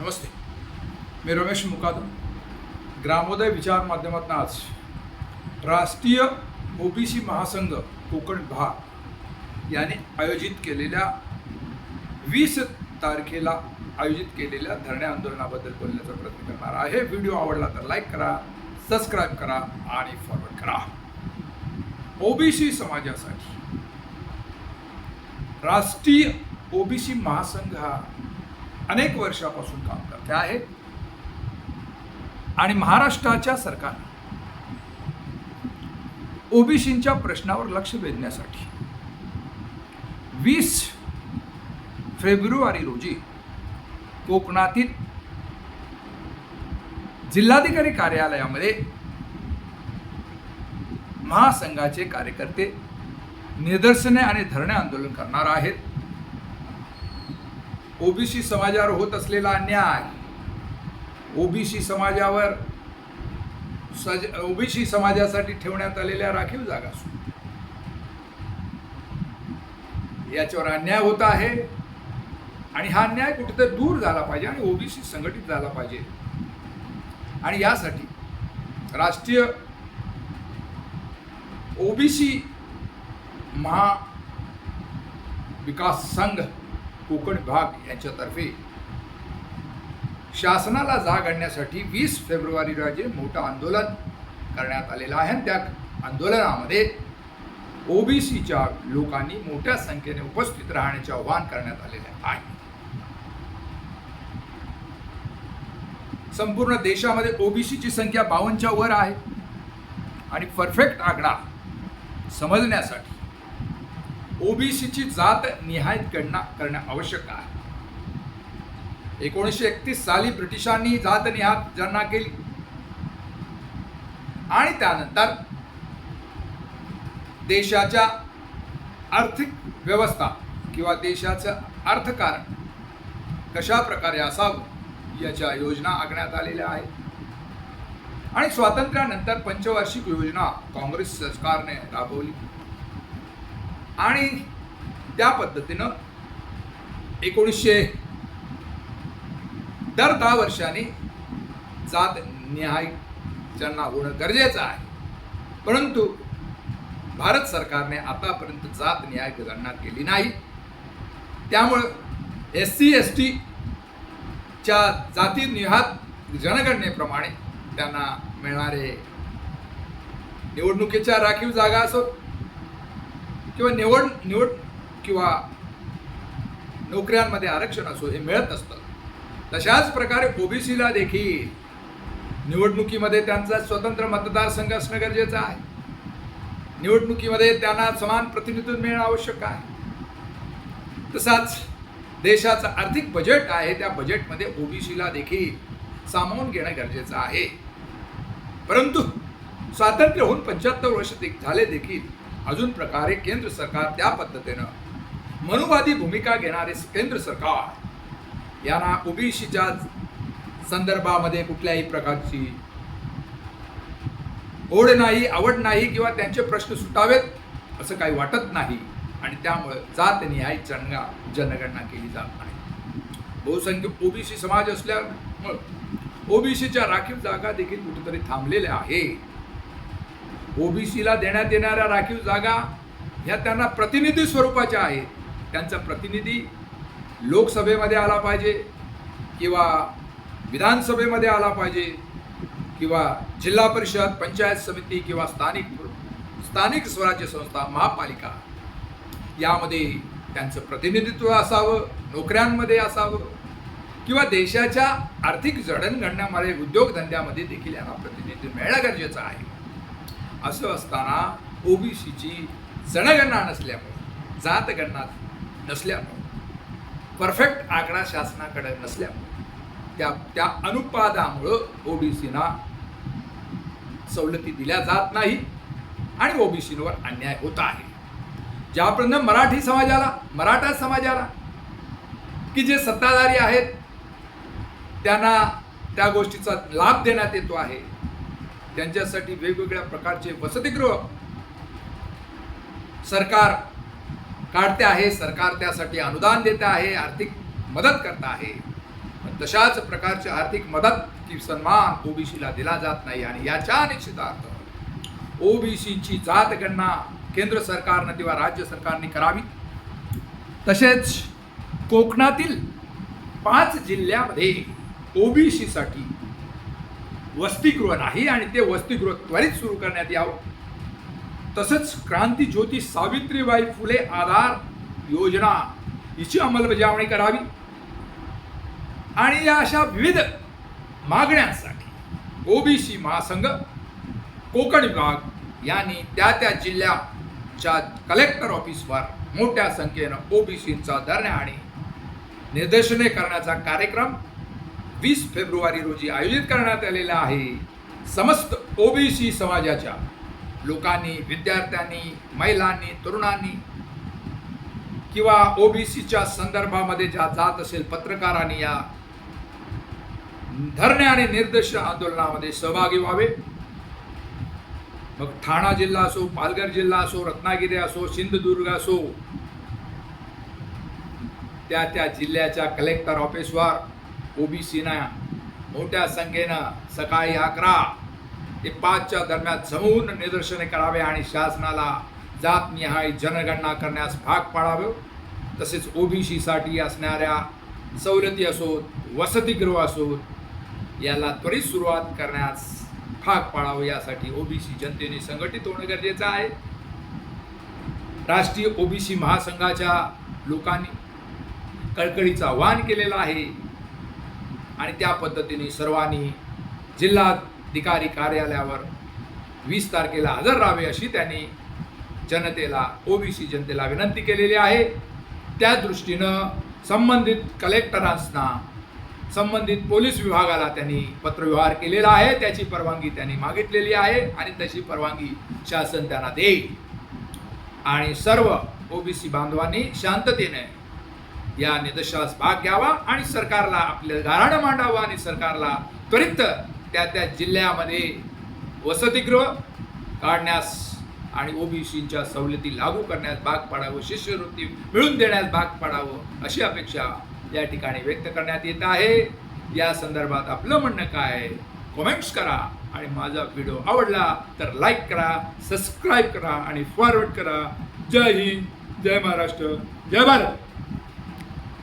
नमस्ते. मी रमेश मुकादम. ग्रामोदय विचार माध्यमातून आज राष्ट्रीय ओबीसी महासंघ कोकण भाग याने आयोजित केलेल्या वीस तारखेला आयोजित केलेल्या धरणे आंदोलनाबद्दल बोलण्याचा प्रयत्न करणार आहे. व्हिडिओ आवडला तर लाईक करा सबस्क्राईब करा आणि फॉरवर्ड करा. ओबीसी समाजासाठी राष्ट्रीय ओबीसी महासंघ हा अनेक वर्षापासून काम करते आहे. आणि महाराष्ट्राच्या सरकार ओबीसींच्या प्रश्नावर लक्ष वेधण्यासाठी वीस फेब्रुवारी रोजी कोकणातील जिल्हाधिकारी कार्यालयामध्ये महासंघाचे कार्यकर्ते निदर्शने आणि धरणे आंदोलन करणार आहेत. ओबीसी समाजावर होत असलेला अन्याय ओबीसी समाजावर सज ओबीसी समाजासाठी ठेवण्यात आलेल्या राखीव जागा याच्यावर अन्याय होत आहे आणि हा अन्याय कुठेतरी दूर झाला पाहिजे आणि ओबीसी संघटित झाला पाहिजे. आणि यासाठी राष्ट्रीय ओबीसी महा विकास संघ कोकण विभाग यांच्यातर्फे. शासनाला जाग आणण्यासाठी वीस फेब्रुवारी रोजी मोठं आंदोलन करण्यात आलेलं आहे. आणि त्या आंदोलनामध्ये ओबीसीच्या लोकांनी मोठ्या संख्येने उपस्थित राहण्याचे आवाहन करण्यात आलेले आहे. संपूर्ण देशामध्ये ओबीसीची संख्या बावनच्या वर आहे. आणि परफेक्ट आकडा समजण्यासाठी ओबीसीची जात निहायत गणना करणे आवश्यक आहे. एकोणीसशे एकतीस साली ब्रिटिशांनी जात निहात गणना केली. आणि त्यानंतर देशाच्या आर्थिक व्यवस्था किंवा देशाचं अर्थकारण कशा प्रकारे असावं याच्या योजना आखण्यात आलेल्या आहेत. आणि स्वातंत्र्यानंतर पंचवार्षिक योजना काँग्रेस सरकारने राबवली. आणि त्या पद्धतीनं एकोणीसशे दर दहा वर्षांनी जात निहाय ज्यांना होणं गरजेचं आहे. परंतु भारत सरकारने आतापर्यंत जात न्याय गणना केली नाही. त्यामुळं एस सी एस टीच्या जाती निहात जनगणनेप्रमाणे त्यांना मिळणारे निवडणुकीच्या राखीव जागा असो किंवा निवड निवड किंवा नोकऱ्यांमध्ये आरक्षण असो हे मिळत असतं तशाच प्रकारे ओबीसीला देखील निवडणुकीमध्ये त्यांचा स्वतंत्र मतदारसंघ असणं गरजेचं आहे. निवडणुकीमध्ये त्यांना समान प्रतिनिधित्व मिळणं आवश्यक आहे. तसाच देशाचं आर्थिक बजेट आहे त्या बजेटमध्ये ओबीसीला देखील सामावून घेणं गरजेचं आहे. परंतु स्वातंत्र्य होऊन पंच्याहत्तर वर्ष दे- झाले देखील अजून प्रकारे केंद्र सरकार त्या पद्धतीनं मनुवादी भूमिका घेणारे केंद्र सरकार यांना ओबीसीच्या संदर्भामध्ये कुठल्याही प्रकारची ओढ नाही आवड नाही किंवा त्यांचे प्रश्न सुटावेत असं काही वाटत नाही. आणि त्यामुळं जात निहाय जनगा जनगणना केली जात नाही. बहुसंख्य ओबीसी समाज असल्यामुळं ओबीसीच्या राखीव जागा देखील कुठेतरी थांबलेल्या आहे ओबीसीला देण्यात येणाऱ्या राखीव जागा ह्या त्यांना प्रतिनिधी स्वरूपाच्या आहेत. त्यांचा प्रतिनिधी लोकसभेमध्ये आला पाहिजे किंवा विधानसभेमध्ये आला पाहिजे किंवा जिल्हा परिषद पंचायत समिती किंवा स्थानिक स्थानिक स्वराज्य संस्था महापालिका. यामध्ये त्यांचं प्रतिनिधित्व असावं नोकऱ्यांमध्ये असावं किंवा देशाच्या आर्थिक जडणघडण्यामध्ये उद्योगधंद्यामध्ये देखील यांना प्रतिनिधित्व मिळणं गरजेचं आहे. असं असताना ओबीसीची जनगणना नसल्यामुळे जातगणना नसल्यामुळे परफेक्ट आकडा शासनाकडे नसल्यामुळे त्या त्या अनुपादामुळं ओबीसीना सवलती दिल्या जात नाही आणि ओबीसीवर अन्याय होत आहे. ज्यापर्यंत मराठी समाजाला मराठा समाजाला की जे सत्ताधारी आहेत त्यांना त्या गोष्टीचा लाभ देण्यात येतो आहे. त्यांच्यासाठी वेगवेगळ्या प्रकारचे वसतिगृह सरकार काढते आहे सरकार त्यासाठी अनुदान देते आहे आर्थिक मदत करत आहे. तशाच प्रकारची आर्थिक मदत की सन्मान ओबीसीला दिला जात नाही आणि याच्या निश्चितार्थ ओबीसीची जात गणना केंद्र सरकारनं किंवा राज्य सरकारने करावी. तसेच कोकणातील पाच जिल्ह्यामध्ये ओबीसीसाठी वसतिगृह नाही आणि ते वसतिगृह त्वरित सुरू करण्यात यावं. तसंच क्रांती ज्योती सावित्रीबाई फुले आधार योजना हिची अंमलबजावणी करावी. आणि या अशा विविध मागण्यांसाठी ओबीसी महासंघ कोकण विभाग यांनी त्या त्या जिल्ह्याच्या कलेक्टर ऑफिसवर मोठ्या संख्येनं ओबीसींचा धरणे आणि निदर्शने करण्याचा कार्यक्रम वीस फेब्रुवारी रोजी आयोजित करण्यात आलेला आहे. समस्त ओबीसी समाजाच्या लोकांनी विद्यार्थ्यांनी महिलांनी तरुणांनी किंवा ओबीसीच्या संदर्भामध्ये ज्या जात असेल पत्रकारांनी या धरणे आणि निर्देश आंदोलनामध्ये सहभागी व्हावे. मग ठाणा जिल्हा असो पालघर जिल्हा असो रत्नागिरी असो सिंधुदुर्ग असो त्या त्या जिल्ह्याच्या कलेक्टर ऑफिसवर ओबीसीना मोठ्या संख्येनं सकाळी अकरा ते पाचच्या दरम्यान जमून निदर्शने करावे आणि शासनाला जातनिहाय जनगणना करण्यास भाग पाडावे. तसेच ओबीसीसाठी असणाऱ्या सवलती असोत वसतिगृह असोत याला त्वरित सुरुवात करण्यास भाग पाडावं. यासाठी ओबीसी जनतेने संघटित होणं गरजेचं आहे. राष्ट्रीय ओबीसी महासंघाच्या लोकांनी कळकळीचं आवाहन केलेलं आहे. आणि त्या पद्धतीने सर्वांनी जिल्हाधिकारी कार्यालयावर वीस तारखेला हजर राहावे अशी त्यांनी जनतेला ओबीसी जनतेला विनंती केलेली आहे. त्या दृष्टीनं संबंधित कलेक्टरांना संबंधित पोलीस विभागाला त्यांनी पत्रव्यवहार केलेला आहे. त्याची परवानगी त्यांनी मागितलेली आहे आणि तशी परवानगी शासन त्यांना देईल. आणि सर्व ओबीसी बांधवांनी शांततेने या निदर्शनास भाग घ्यावा आणि सरकारला आपलं गाराणं मांडावं आणि सरकारला त्वरित त्या त्या जिल्ह्यामध्ये वसतिगृह काढण्यास आणि ओबीसीच्या सवलती लागू करण्यास भाग पाडावं शिष्यवृत्ती मिळवून देण्यास भाग पाडावं अशी अपेक्षा या ठिकाणी व्यक्त करण्यात येत आहे. या संदर्भात आपलं म्हणणं काय आहे? कमेंट्स करा आणि माझा व्हिडिओ आवडला तर लाईक करा सबस्क्राईब करा आणि फॉरवर्ड करा. जय हिंद जय महाराष्ट्र जय भारत.